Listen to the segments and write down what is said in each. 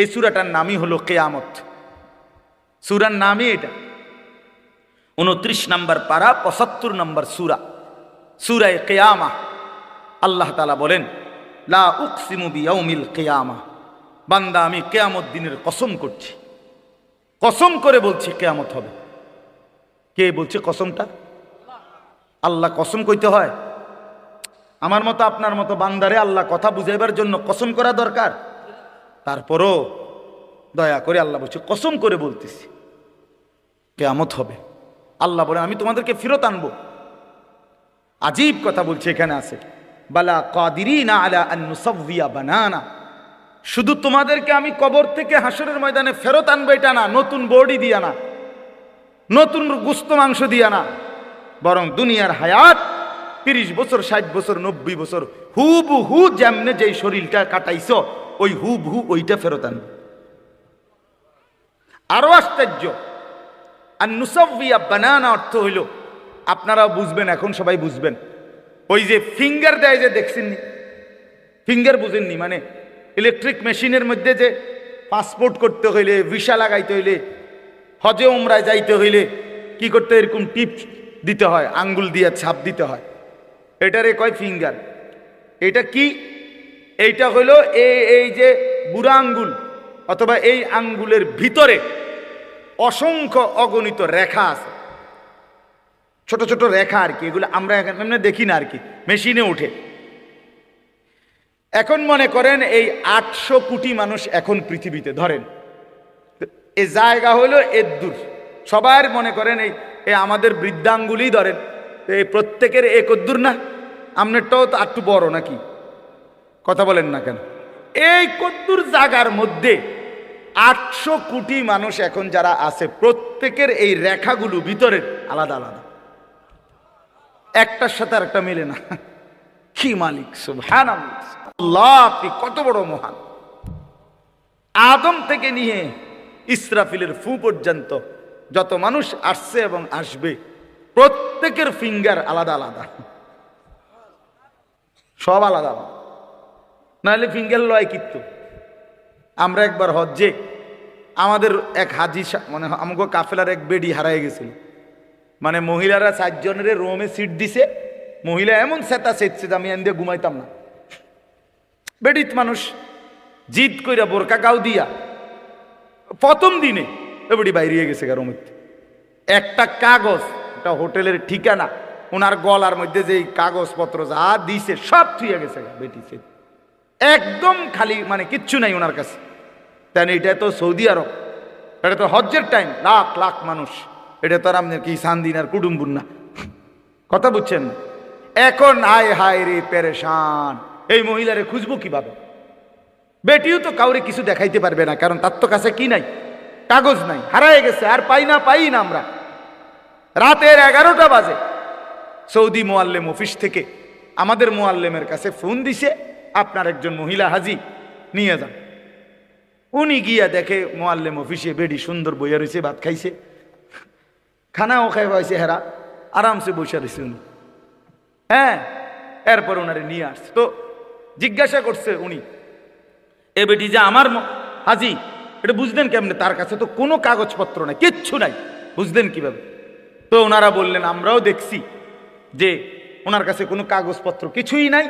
এই সুরাটার নামই হলো কেয়ামত। সুরার নামই এটা। উনত্রিশ নম্বর পারা, পঁচাত্তর নম্বর সুরা, সুরায় কেয়ামা। আল্লাহ তালা বলেন, লা উকসিমু বিয়াউমিল কেয়ামা। বান্দা, আমি কেয়ামত দিনের কসম করছি। কসম করে বলছি কেয়ামত হবে। কে বলছে কসমটা? আল্লাহ কসম কইতে হয়। আমার মতো আপনার মতো বান্দারে আল্লাহ কথা বুঝাইবার জন্য কসম করা দরকার। তারপরও দয়া করে আল্লাহ বলছে, কসম করে বলতেছি, কেয়ামত হবে। আল্লাহ বলে, আমি তোমাদেরকে ফেরত আনব। আজীব কথা বলছে এখানে আছে, বালা কাদিরিনা আলা আন নুসাউইয়া বানানা। শুধু তোমাদেরকে আমি কবর থেকে হাসরের ময়দানে ফেরত আনব এটা না, নতুন বডি দিয়া না, নতুন গুস্ত মাংস দিয়া না, বরং দুনিয়ার হায়াত, তিরিশ বছর, ষাট বছর, নব্বই বছর হু বু হু যেমনে যেই শরীরটা কাটাইছ ওই হু বু ওইটা ফেরত আনবে আরও আশ্চর্য। আর নুসবিয়া বানানা অর্থ হইল আপনারা বুঝবেন, এখন সবাই বুঝবেন। ওই যে ফিঙ্গার দেয় যে দেখছেননি? ফিঙ্গার বুঝেননি মানে ইলেকট্রিক মেশিনের মধ্যে যে পাসপোর্ট করতে হইলে, ভিসা লাগাইতে হইলে, হজে উমরায় যাইতে হইলে কি করতে এরকম টিপ দিতে হয়, আঙ্গুল দিয়ে ছাপ দিতে হয়। এটারে কয় ফিঙ্গার? এটা কি? এইটা হলো এই যে বুড়া আঙ্গুল, অথবা এই আঙ্গুলের ভিতরে অসংখ্য অগণিত রেখা আছে। ছোট ছোট রেখা আর কি, এগুলো আমরা এখানে দেখি না আর কি, মেশিনে উঠে। এখন মনে করেন এই আটশো কোটি মানুষ এখন পৃথিবীতে, ধরেন। এ জায়গা হলো এদ্দুর সবার মনে করেন এই, এ আমাদের বৃদ্ধাঙ্গুলি ধরেন এই প্রত্যেকের এক অদ্দুর না? আপনারটাও তো একটু বড় নাকি? কথা বলেন না কেন? এই কদ্দুর জাগার মধ্যে আটশো কোটি মানুষ এখন যারা আছে, প্রত্যেকের এই রেখাগুলো ভিতরের আলাদা আলাদা। একটার সাথে একটা মেলে না। কি মালিক আল্লাহ, আপনি কত বড় মহান। আদম থেকে নিয়ে ইসরাফিলের ফু পর্যন্ত যত মানুষ আসছে এবং আসবে, প্রত্যেকের ফিঙ্গার আলাদা আলাদা। সব আলাদা আলাদা। নাহলে ফিঙ্গার লয় কিন্তু আমরা একবার হজ্জে, আমাদের এক হাজি মানে আমাকে কাফেলার এক বেডি হারাই গেছিল। মানে মহিলারা চারজনের রোমে সিট দিছে, মহিলা এমন সেতা সেটছে যে আমি এন দিয়ে ঘুমাইতাম না। বেডিত মানুষ জিদ কইরা বোরকা গাও দিয়া, প্রথম দিনে এবারে বাইরে গেছে গা রোমের একটা কাগজ, একটা হোটেলের ঠিকানা, ওনার গলার মধ্যে যে কাগজপত্র যা দিছে সব থুয়ে গেছে বেটি সে একদম খালি মানে কিচ্ছু নাই ওনার কাছে। তাই এটা তো সৌদি আরব। এটা তো হজ্জের টাইম লাখ লাখ মানুষ। এটা তো আর আপনার কি, সান্দিন আর কুটুম্বুর না। কথা বুঝছেন? এখন আয়, হায় রে, পেরেশান। এই মহিলারে খুঁজবো কীভাবে? বেটিও তো কাউরে কিছু দেখাইতে পারবে না, কারণ তার তো কাছে কি নাই? কাগজ নাই। হারায় গেছে, আর পাই না পাই না আমরা। রাতের এগারোটা বাজে। সৌদি মোয়াল্লেম অফিস থেকে আমাদের মোয়াল্লেমের কাছে ফোন দিছে আপনার একজন মহিলা হাজি, নিয়ে যান। উনি গিয়া দেখে মোয়াল্লেম অফিসে বেডি সুন্দর বইয়া রয়েছে ভাত খাইছে। খানাও খাই পাইছে হেরা, আরামসে বসে রয়েছে উনি। হ্যাঁ এরপর ওনারে নিয়ে আসছে। তো জিজ্ঞাসা করছে উনি, এ বেটি যে আমার হাজি, এটা বুঝলেন কেমনে? তার কাছে তো কোনো কাগজপত্র নাই, কিচ্ছু নাই। বুঝলেন কীভাবে? তো ওনারা বললেন, আমরাও দেখছি যে ওনার কাছে কোনো কাগজপত্র কিছুই নাই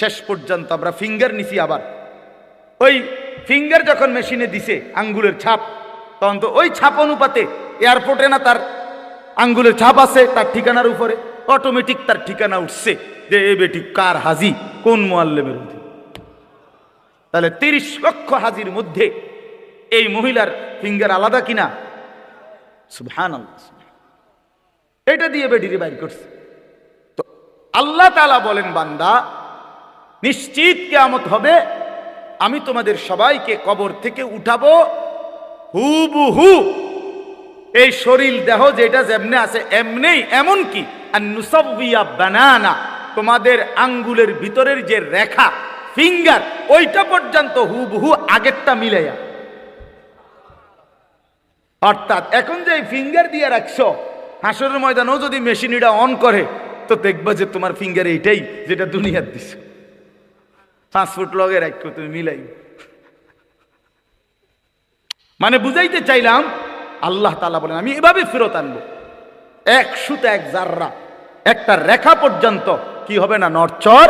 শেষ পর্যন্ত আমরা ফিঙ্গার নিছি আবার। ওই ফিঙ্গার যখন মেশিনে দিছে, আঙ্গুলের ছাপ, তখন তো ওই ছাপ অনুপাতে এয়ারপোর্টে না তার আঙ্গুলের ছাপ আছে, তার ঠিকানার উপরে। অটোমেটিক তার ঠিকানা উঠছে যে, এ বেটি, কার হাজি? কোন মোয়াল্লেমের মধ্যে তাহলে তিরিশ লক্ষ হাজির মধ্যে এই মহিলার ফিঙ্গার আলাদা কিনা? সুবহান এটা দিয়ে বেটিরে বাইর করছে। তো আল্লাহ তালা বলেন, বান্দা নিশ্চিত কেয়ামত হবে, আমি তোমাদের সবাইকে কবর থেকে উঠাবো, হুবহু। এই শরীর দেহ যেটা যেমনে আছে এমনেই এমন কি বানানা, তোমাদের আঙ্গুলের ভিতরের যে রেখা, ফিঙ্গার, ওইটা পর্যন্ত হুবহু আগেরটা মিলাইয়া। অর্থাৎ এখন যে ফিঙ্গার দিয়ে রাখছো, হাসরের ময়দানও যদি মেশিন এটা অন করে, তো দেখবা যে তোমার ফিঙ্গার এইটাই, যেটা দুনিয়ার দিছ পাঁচ ফুট লগে রাখো তুমি মিলাই। মানে বুঝাইতে চাইলাম, আল্লাহ তালা বলেন, আমি এভাবে ফেরত আনব। এক সুতা এক জাররা, একটা রেখা পর্যন্ত কি হবে না নরচর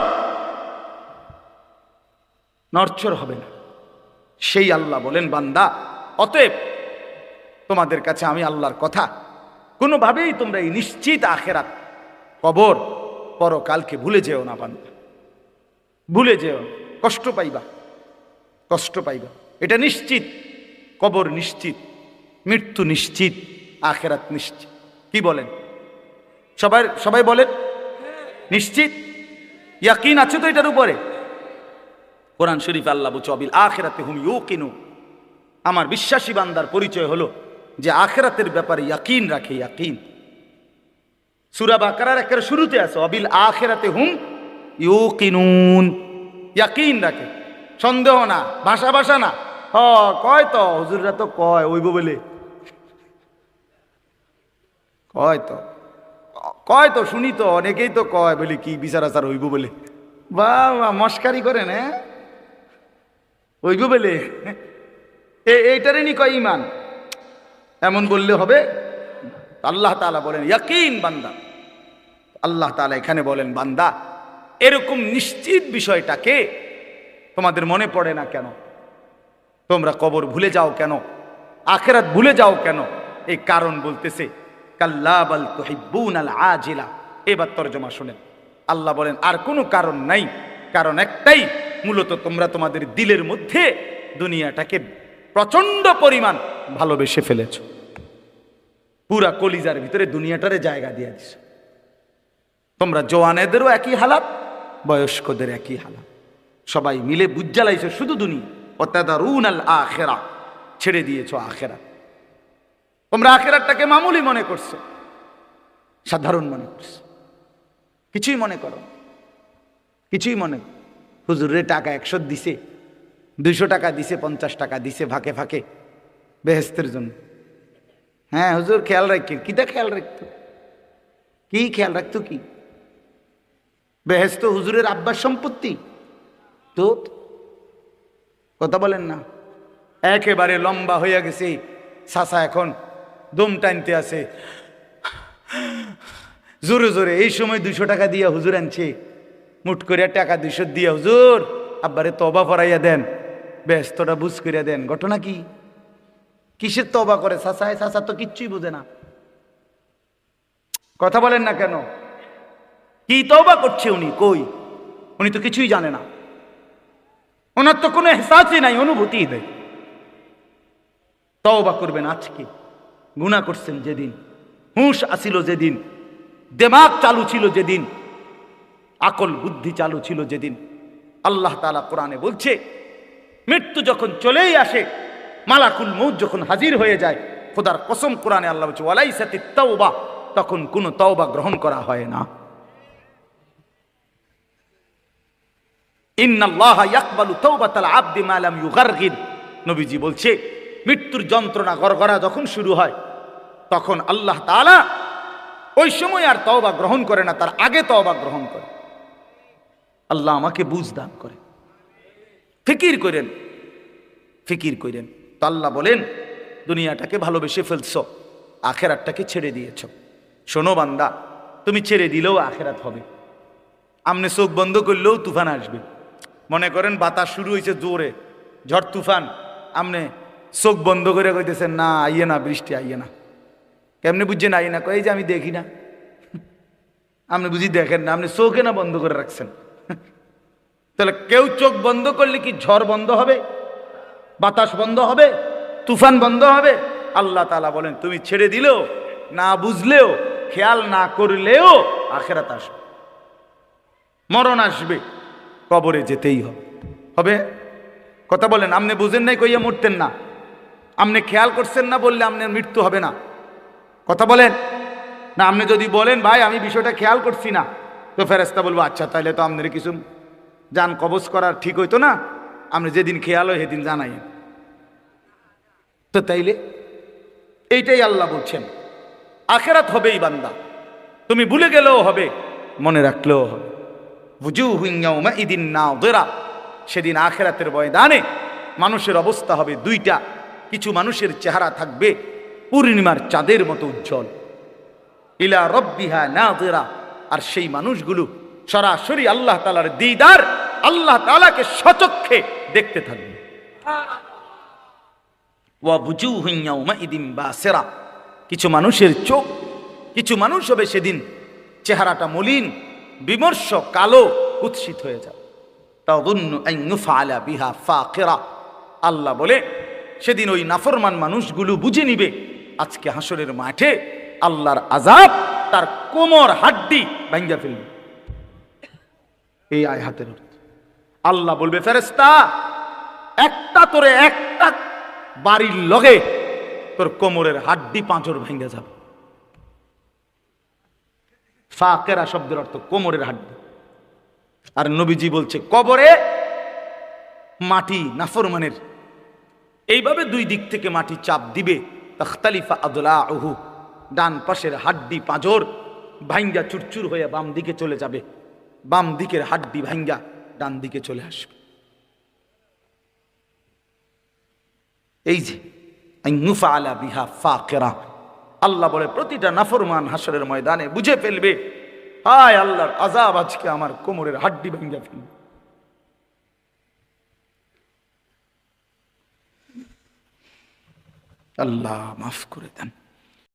নরচর হবে না। সেই আল্লাহ বলেন, বান্দা, অতএব তোমাদের কাছে আমি আল্লাহর কথা। কোনোভাবেই তোমরা এই নিশ্চিত আখেরাত কবর পরকালকে ভুলে যেও না, বান্দা। ভুলে যেও, কষ্ট পাইবা কষ্ট পাইবা। এটা নিশ্চিত, কবর নিশ্চিত, মৃত্যু নিশ্চিত, আখেরাত নিশ্চিত। কি বলেন? সবাই সবাই বলেন? নিশ্চিত? ইয়াকিন আছে তো এটার উপরে? কোরআন শরীফ আল্লাহ অবিল আখেরাতে হুম ইউ কিনু আমার বিশ্বাসী বান্দার পরিচয় হলো যে আখেরাতের ব্যাপারে ইয়াকিন রাখে, ইয়াকিন। সুরা বাকারার একের শুরুতে আছে, অবিল আখেরাতে হুম ইউ কিনুন ইয়াকিন রাখে সন্দেহ না, ভাষা ভাষা না। হ, কয় তো, হুজুররা তো কয় ওইব বলে কয় তো। কয় তো, শুনি তো, অনেকেই তো কয়, বলে, কি বিচার আচার হইব বলে বা মস্কারি করেন হ্যাঁ? হইব বলে এইটারে নি কয় ইমান? এমন বললে হবে, আল্লাহ তাআলা বলেন, ইয়াকিন বান্দা। আল্লাহ তাআলা এখানে বলেন, বান্দা। এরকম নিশ্চিত বিষয়টাকে তোমাদের মনে পড়ে না কেন? তোমরা কবর ভুলে যাও কেন? আখেরাত ভুলে যাও কেন? এই কারণ বলতেছে কাল্লা বাল তুহিব্বুন আল আজিলা। এবার তর্জমা শুনেন। আল্লাহ বলেন, আর কোনো কারণ নাই। কারণ একটাই, মূলত তোমরা তোমাদের দিলের মধ্যে দুনিয়াটাকে প্রচণ্ড পরিমাণ ভালোবেসে ফেলেছ। পুরা কলিজার ভিতরে দুনিয়াটারে জায়গা দিয়ে দিছ। তোমরা জওয়ানেদেরও একই হালাত বয়স্কদের একই হালাত সবাই মিলে বুজ্জালাইছে শুধু দুনিয়া। অত্যাদারুন আল আখেরা ছেড়ে দিয়েছ আখেরা। তোমরা আখেরাটাকে মামুলি মনে করছ। সাধারণ মনে করছ। কিছুই মনে করো কিছুই মনে হুজুরে টাকা একশো দিছে, দুইশো টাকা দিছে, পঞ্চাশ টাকা দিছে ফাঁকে ফাঁকে বেহেস্তের জন্য। হ্যাঁ হুজুর, খেয়াল রাখেন কিটা খেয়াল রাখতো? কি খেয়াল রাখতো কি? বেহেস্ত হুজুরের আব্বার সম্পত্তি। তো কথা বলেন না। একেবারে লম্বা হইয়া গেছে। সাসা এখন দম টানতে আছে। জোরে জোরে এই সময় দুইশো টাকা দিয়া হুজুর আনছে। মুট করিয়া টাকা দুইশো দিয়া হুজুর, আব্বারে তবা ফরাইয়া দেন। ব্যস্তটা বুঝ করিয়া দেন। ঘটনা কি? কিসের তবা করে? সাসায়, সাসা তো কিচ্ছুই বুঝে না। কথা বলেন না কেন? কি তবা করছে উনি? কই? উনি তো কিছুই জানে না। ওনার তো কোনো এহসাসই নাই, অনুভূতি নেই। তওবা করবেন আজকে। গুণা করছেন যেদিন। হুঁশ আসিল যেদিন। দেমাগ চালু ছিল যেদিন। আকল বুদ্ধি চালু ছিল যেদিন। আল্লাহ তাআলা কোরআনে বলছে, মৃত্যু যখন চলেই আসে, মালাকুল মৌত যখন হাজির হয়ে যায়, খোদার কসম কোরআনে আল্লাহ বলছে ওয়ালাইসাতি তওবা। তখন কোনো তওবা গ্রহণ করা হয় না। নবীজি বলছে, মৃত্যুর যন্ত্রণা গড়গড়া যখন শুরু হয়, তখন আল্লাহ তাআলা ওই সময় আর তওবা গ্রহণ করে না, তার আগে তওবা গ্রহণ করে। আল্লাহ আমাকে বুঝ দান করে ফিকির করেন। ফিকির করেন। তো আল্লাহ বলেন, দুনিয়াটাকে ভালোবেসে ফেলছ, আখেরাতটাকে ছেড়ে দিয়েছ। শোনো বান্দা, তুমি ছেড়ে দিলেও আখেরাত হবে। আমনে চোখ বন্ধ করলেও তুফান আসবে। মনে করেন বাতাস শুরু হয়েছে জোরে, ঝড় তুফান, আমনে চোখ বন্ধ করে কইতেছেন, না, আইয়ে না, বৃষ্টি আইয়ে না। কেমনি বুঝছেন আইয়ে না? কই যে আমি দেখি না। আপনি বুঝি দেখেন না আপনি চোখে না বন্ধ করে রাখছেন। তাহলে কেউ চোখ বন্ধ করলে কি ঝড় বন্ধ হবে? বাতাস বন্ধ হবে? তুফান বন্ধ হবে? আল্লাহ তালা বলেন, তুমি ছেড়ে দিলেও, না বুঝলেও, খেয়াল না করলেও আখেরাত আসবে। মরণ আসবে। কবরে যেতেই হবে। হবে? কথা বলেন, আপনি বুঝেন নাই কইয়া মরতেন না। আপনি খেয়াল করছেন না বললে আপনার মৃত্যু হবে না। কথা বলেন? না, আপনি যদি বলেন, ভাই, আমি বিষয়টা খেয়াল করছি না। তো ফেরেস্তা বলব আচ্ছা তাহলে তো আপনার কিছু যান, কবজ করার ঠিক হইতো না। আপনি যেদিন খেয়াল হয় সেদিন জানাই তো তাইলে এইটাই আল্লাহ বলছেন। আখেরাত হবেই বান্দা। তুমি ভুলে গেলেও হবে, মনে রাখলেও হবে। ইদিন না সেদিন আখেরাতের বয়দানে মানুষের অবস্থা হবে দুইটা। কিছু মানুষের চেহারা থাকবে পূর্ণিমার চাঁদের মতো উজ্জ্বল। ইলা রব্বিহা নাযিরা। আর সেই মানুষগুলো সরাসরি আল্লাহ তালার দিদার, আল্লাহ তালাকে সচক্ষে দেখতে থাকবে। ওয়া বুজুহুন ইয়াউমাইদিন বাসিরা। কিছু মানুষের চোখ, কিছু মানুষ হবে সেদিন চেহারাটা মলিন বিমর্ষ, কালো, কুৎসিত হয়ে ফাকিরা। আল্লাহ বলে, সেদিন ওই নাফরমান মানুষগুলো বুঝে নিবে, আজকে হাসরের মাঠে আল্লাহর আজাব তার কোমর হাড্ডি ভাঙ্গা ফেলবে। এই আয় হাতের আল্লাহ বলবে ফেরেস্তা একটা তোরে একটা বাড়ির লগে তোর কোমরের হাড্ডি পাঁচর ভেঙে যাবে। ফাকেরা শব্দের অর্থ কোমরের হাড্ডি। আর নবীজি বলছে, কবরে মাটি নাফরমানের। এইভাবে দুই দিক থেকে মাটি চাপ দিবে। তখতালিফা আদলা ওহু ডান পাশের হাড্ডি পাঁজর ভাঙ্গা চুরচুর হয়ে বাম দিকে চলে যাবে। বাম দিকের হাড্ডি ভাঙ্গা ডান দিকে চলে আসবে। এই যে আলা বিহা ফা ফাকেরা। আল্লাহ বলে, প্রতিটা নাফরমান হাসরের ময়দানে বুঝে ফেলবে আয় আল্লাহর আজাব আজকে আমার কোমরের হাড্ডি ভেঙে ফেলবে। আল্লাহ মাফ করে দেন।